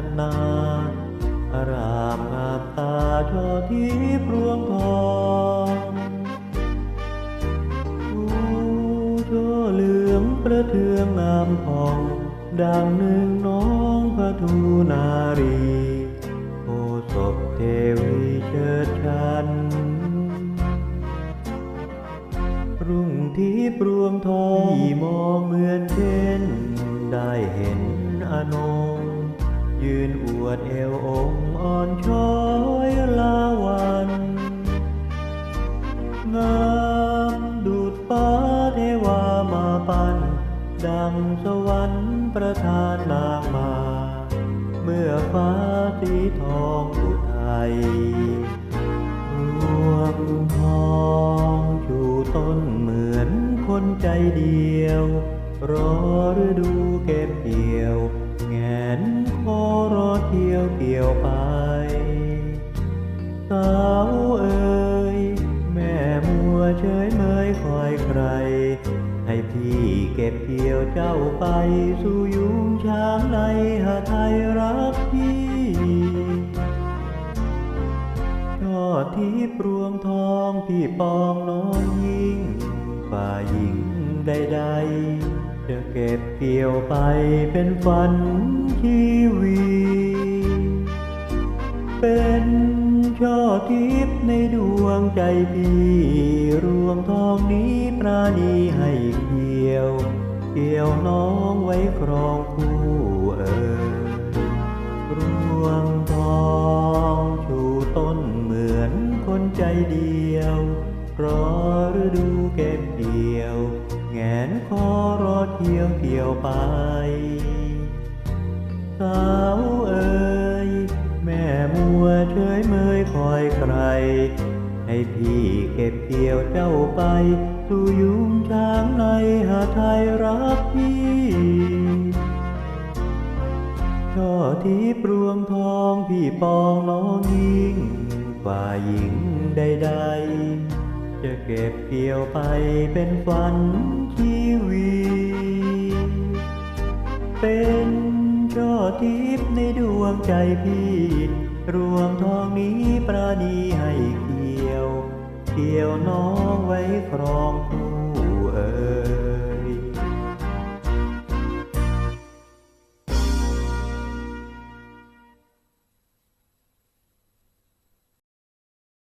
กันานอารามงามตาช่อทิพรวงทองชูช่อเหลืองประเทืองงามพอง ดังหนึ่งน้องพระทูนารีโอศพเทวีเชิดชันรุ่งทิปรวงทองที่มองเหมือนเช่นได้เห็นอนง ยืนอวดเอวองอ่อนช้อยลาวัน งามดุดฟ้าเทวามาปันดังสวรรค์ประทานนางมา เมื่อฟ้าสีทองอุทัยรวงทองชูต้นเหมือนคนใจเดียว รอฤดูเก็บ สาวเอ่ยแม่มัวเฉยเมยคอยใคร ให้พี่เก็บเกี่ยวเจ้าไปสู่ยุงช้างในหาไทยรักพี่ยอดที่ปรวงทองพี่ปองน้องยิ่งฝ่ายหญิงใดๆจะเก็บเกี่ยวไปเป็นฝันชีวีเป็น ช่อทิพย์ในดวงใจพี่รวงทองนี้ปราณีให้เกี่ยว เกี่ยวน้องไว้ครองคู่เอ่ยรวงทองชูต้นเหมือนคนใจเดียวรอฤดูเก็บเกี่ยว แงนคอรอเที่ยวเกี่ยวไปสาวเอ่ย มัวเฉยเมยคอยใคร ให้พี่เก็บเกี่ยวเจ้าไป สู่ยุงช้างในหาไทยรักพี่ช่อที่ปรวงทองพี่ปองน้องยิ่งฝ่ายหญิงใดๆ จะเก็บเกี่ยวไปเป็นฝันชีวีเป็นช่อทิพย์ในดวงใจพี่ รวมทองนี้ประณีให้เกี่ยว เกี่ยวน้องไว้ครองคู่